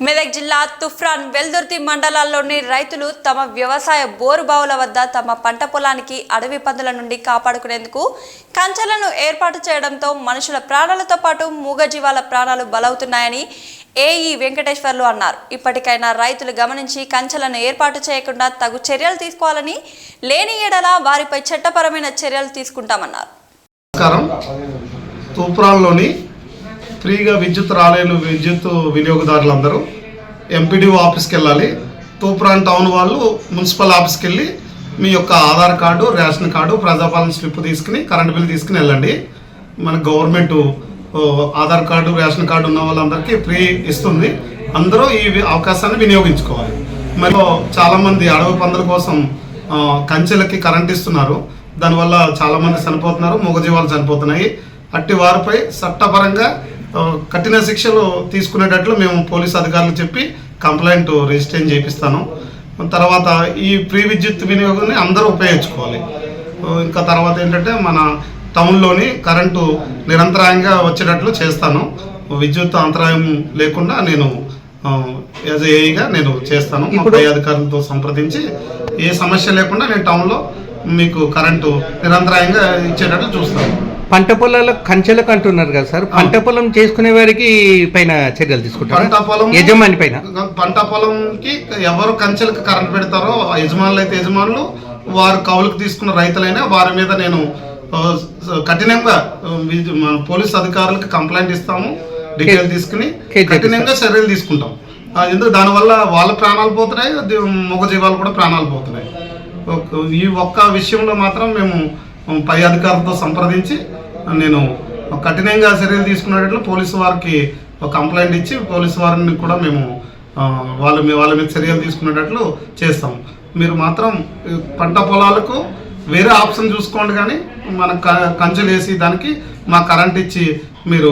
మెదక్ జిల్లా తుఫ్రాన్ వెల్దుర్తి మండలాల్లోని రైతులు తమ వ్యవసాయ బోరు బావుల వద్ద తమ పంట పొలానికి అడవి పందుల నుండి కాపాడుకునేందుకు కంచెలను ఏర్పాటు చేయడంతో మనుషుల ప్రాణాలతో పాటు మూగజీవాల ప్రాణాలు బలవుతున్నాయని ఏఈ వెంకటేశ్వర్లు అన్నారు. ఇప్పటికైనా రైతులు గమనించి కంచెలను ఏర్పాటు చేయకుండా తగు చర్యలు తీసుకోవాలని లేని ఎడల వారిపై చట్టపరమైన చర్యలు తీసుకుంటామన్నారు. ఫ్రీగా విద్యుత్ రాలేని విద్యుత్ వినియోగదారులందరూ ఎంపీడీఓ ఆఫీస్కి వెళ్ళాలి తూప్రాన్ టౌన్ వాళ్ళు మున్సిపల్ ఆఫీస్కి వెళ్ళి మీ యొక్క Aadhaar card ration card Prajapalana slip తీసుకుని కరెంట్ బిల్ తీసుకుని వెళ్ళండి. మన government Aadhaar card ration card ఉన్న వాళ్ళందరికీ ఫ్రీ ఇస్తుంది. అందరూ ఈ అవకాశాన్ని వినియోగించుకోవాలి. మరి చాలామంది అడవి పందుల కోసం కంచెలకి కరెంట్ ఇస్తున్నారు. దానివల్ల చాలామంది చనిపోతున్నారు మూగజీవాలు చనిపోతున్నాయి. అట్టి వారిపై చట్టపరంగా కఠిన శిక్షలు తీసుకునేటట్లు మేము పోలీస్ అధికారులు చెప్పి కంప్లైంట్ రిజిస్టర్ చేపిస్తాను. తర్వాత ఈ ఫ్రీ విద్యుత్ వినియోగాన్ని అందరూ ఉపయోగించుకోవాలి. ఇంకా తర్వాత ఏంటంటే మన టౌన్లోని కరెంటు నిరంతరాయంగా వచ్చేటట్లు చేస్తాను. విద్యుత్ అంతరాయం లేకుండా నేను యాజ్ ఏఈగా నేను చేస్తాను. మా పై అధికారులతో సంప్రదించి ఏ సమస్య లేకుండా నేను టౌన్లో మీకు కరెంటు నిరంతరాయంగా ఇచ్చేటట్లు చూస్తాను. పంట పొలాలకు కంచెలకు అంటున్నారు కదా సార్. పంట పొలం చేసుకునే వారికి పైన చర్యలు తీసుకుంటారు? పంట పొలం యజమాని పైన. పంట పొలంకి ఎవరు కంచెలకు కరెంట్ పెడతారో ఆ యజమానులు అయితే యజమానులు వారు కౌలుకు తీసుకున్న రైతులైనా వారి మీద నేను ఆ, స- కఠినంగా ఆ, విద్యు- మన పోలీస్ అధికారులకు కంప్లైంట్ ఇస్తాము డీటెయిల్ తీసుకుని కేసు కఠినంగా చర్యలు తీసుకుంటాం. ఆ, ఎందుకు దానివల్ల వాళ్ళ ప్రాణాలు పోతున్నాయి ది- మూగ జీవాలు కూడా ప్రాణాలు పోతున్నాయి. ఒక- ఈ ఒక్క విషయంలో మాత్రం మేము పై అధికారులతో సంప్రదించి నేను కఠినంగా చర్యలు తీసుకునేటట్లు పోలీసు వారికి ఒక కంప్లైంట్ ఇచ్చి పోలీసు వారిని కూడా మేము వాళ్ళ మీ వాళ్ళ మీద చర్యలు తీసుకునేటట్లు చేస్తాం. మీరు మాత్రం పంట పొలాలకు వేరే ఆప్షన్ చూసుకోండి కానీ మన క- కంచెలు వేసి దానికి మా కరెంట్ ఇచ్చి మీరు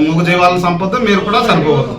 మూగజీవాలను సంపద మీరు కూడా సరిపోవద్దు.